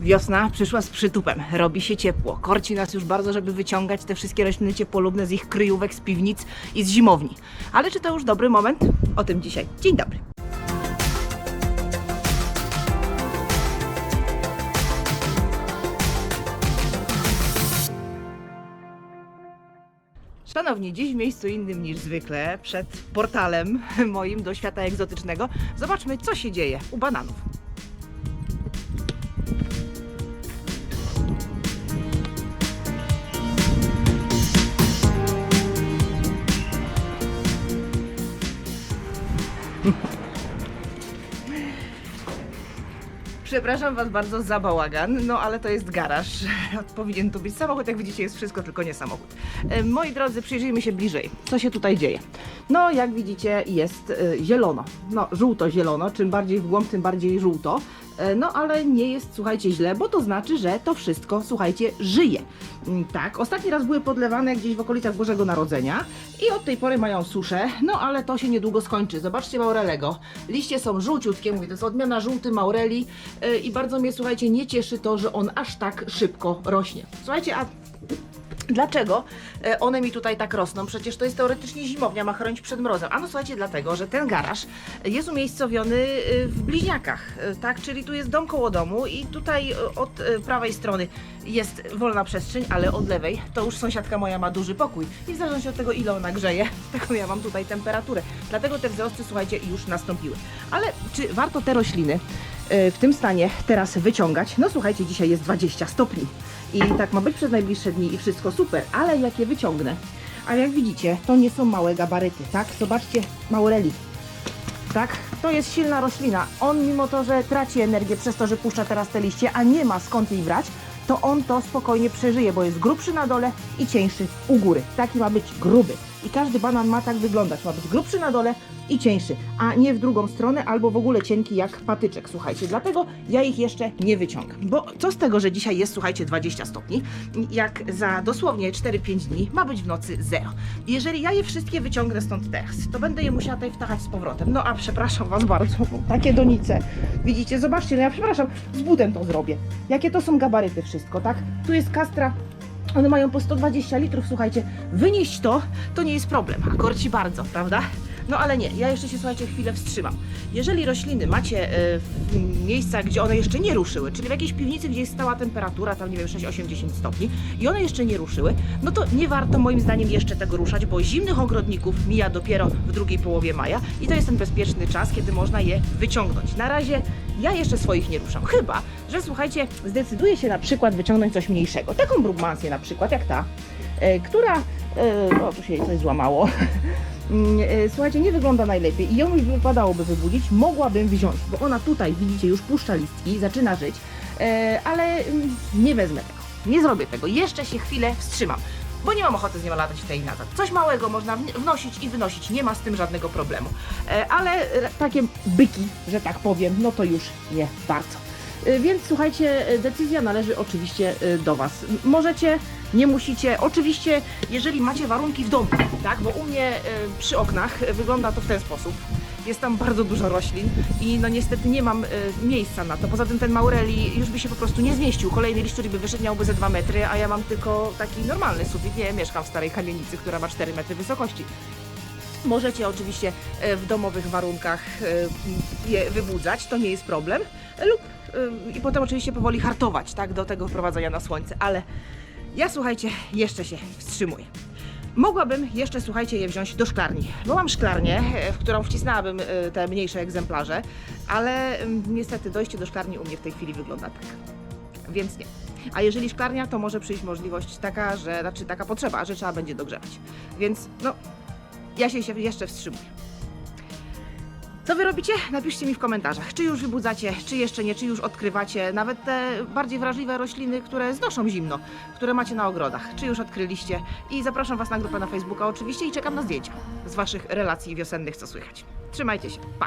Wiosna przyszła z przytupem, robi się ciepło. Korci nas już bardzo, żeby wyciągać te wszystkie rośliny ciepłolubne z ich kryjówek, z piwnic i z zimowni. Ale czy to już dobry moment? O tym dzisiaj. Dzień dobry. Szanowni, dziś w miejscu innym niż zwykle, przed portalem moim do świata egzotycznego, zobaczmy, co się dzieje u bananów. Przepraszam Was bardzo za bałagan, no ale to jest garaż. Powinien tu być samochód, jak widzicie jest wszystko, tylko nie samochód. E, Moi drodzy, przyjrzyjmy się bliżej. Co się tutaj dzieje? No, jak widzicie jest e, zielono. No, żółto-zielono. Czym bardziej w głąb, tym bardziej żółto. E, No, ale nie jest, słuchajcie, źle, bo to znaczy, że to wszystko, słuchajcie, żyje. Mm, Tak, ostatni raz były podlewane gdzieś w okolicach Bożego Narodzenia i od tej pory mają suszę, no ale to się niedługo skończy. Zobaczcie Maurelego. Liście są żółciutkie, mówię, to jest odmiana żółty Maureli yy, i bardzo mnie, słuchajcie, nie cieszy to, że on aż tak szybko rośnie. Słuchajcie, a Dlaczego e, one mi tutaj tak rosną? Przecież to jest teoretycznie zimownia, ma chronić przed mrozem. A no słuchajcie, dlatego, że ten garaż jest umiejscowiony e, w bliźniakach, e, tak? Czyli tu jest dom koło domu i tutaj od prawej strony jest wolna przestrzeń, ale od lewej to już sąsiadka moja ma duży pokój. I w zależności od tego, ile ona grzeje, taką ja mam tutaj temperaturę. Dlatego te wzrosty, słuchajcie, już nastąpiły. Ale czy warto te rośliny w tym stanie teraz wyciągać? No słuchajcie, dzisiaj jest 20 stopni. I tak ma być przez najbliższe dni i wszystko super, ale jak je wyciągnę? A jak widzicie, to nie są małe gabaryty, tak? Zobaczcie, maureli. Tak, to jest silna roślina. On mimo to, że traci energię przez to, że puszcza teraz te liście, a nie ma skąd jej brać, to on to spokojnie przeżyje, bo jest grubszy na dole i cieńszy u góry. Taki ma być gruby. I każdy banan ma tak wyglądać. Ma być grubszy na dole i cieńszy, a nie w drugą stronę albo w ogóle cienki jak patyczek, słuchajcie. Dlatego ja ich jeszcze nie wyciągam. Bo co z tego, że dzisiaj jest, słuchajcie, 20 stopni, jak za dosłownie 4-5 dni ma być w nocy 0. Jeżeli ja je wszystkie wyciągnę stąd teraz, to będę je musiała tutaj wtachać z powrotem. No a przepraszam Was bardzo, takie donice. Widzicie, zobaczcie, no ja przepraszam, z budem to zrobię. Jakie to są gabaryty wszystko, tak? Tu jest kastra one mają po 120 litrów, słuchajcie, wynieść to, to nie jest problem, a korci bardzo, prawda? No ale nie, ja jeszcze się, słuchajcie, chwilę wstrzymam. Jeżeli rośliny macie e, w miejscach, gdzie one jeszcze nie ruszyły, czyli w jakiejś piwnicy, gdzie jest stała temperatura, tam nie wiem, 6-8-10 stopni i one jeszcze nie ruszyły, no to nie warto moim zdaniem jeszcze tego ruszać, bo zimnych ogrodników mija dopiero w drugiej połowie maja i to jest ten bezpieczny czas, kiedy można je wyciągnąć. Na razie ja jeszcze swoich nie ruszam, chyba, że słuchajcie, zdecyduję się na przykład wyciągnąć coś mniejszego, taką brugmansję na przykład, jak ta, e, która, e, o tu się coś złamało, słuchajcie, nie wygląda najlepiej i ją już wypadałoby wybudzić, mogłabym wziąć, bo ona tutaj, widzicie, już puszcza listki, zaczyna żyć, e, ale mm, nie wezmę tego, nie zrobię tego, jeszcze się chwilę wstrzymam. Bo nie mam ochoty z nią latać i nazad. Coś małego można wnosić i wynosić, nie ma z tym żadnego problemu. E, ale e, takie byki, że tak powiem, no to już nie bardzo. E, Więc słuchajcie, e, decyzja należy oczywiście e, do Was. Możecie, nie musicie. Oczywiście, jeżeli macie warunki w domu, tak? Bo u mnie e, przy oknach wygląda to w ten sposób. Jest tam bardzo dużo roślin i no niestety nie mam e, miejsca na to. Poza tym ten maureli już by się po prostu nie zmieścił. Kolejny który by wyszedł, miałby ze 2 metry, a ja mam tylko taki normalny sufit. Nie mieszkam w starej kamienicy, która ma 4 metry wysokości. Możecie oczywiście e, w domowych warunkach je wybudzać, to nie jest problem. Lub i potem oczywiście powoli hartować, tak, do tego wprowadzenia na słońce, ale ja słuchajcie, jeszcze się wstrzymuję. Mogłabym jeszcze, słuchajcie, je wziąć do szklarni, bo mam szklarnię, e, w którą wcisnęłabym e, te mniejsze egzemplarze, ale mm, niestety dojście do szklarni u mnie w tej chwili wygląda tak. Więc nie. A jeżeli szklarnia, to może przyjść możliwość taka, że, znaczy taka potrzeba, że trzeba będzie dogrzewać. Więc no, ja się się jeszcze wstrzymuję. Co wy robicie? Napiszcie mi w komentarzach, czy już wybudzacie, czy jeszcze nie, czy już odkrywacie, nawet te bardziej wrażliwe rośliny, które znoszą zimno, które macie na ogrodach, czy już odkryliście. I zapraszam Was na grupę na Facebooka oczywiście i czekam na zdjęcia z Waszych relacji wiosennych, co słychać. Trzymajcie się, pa!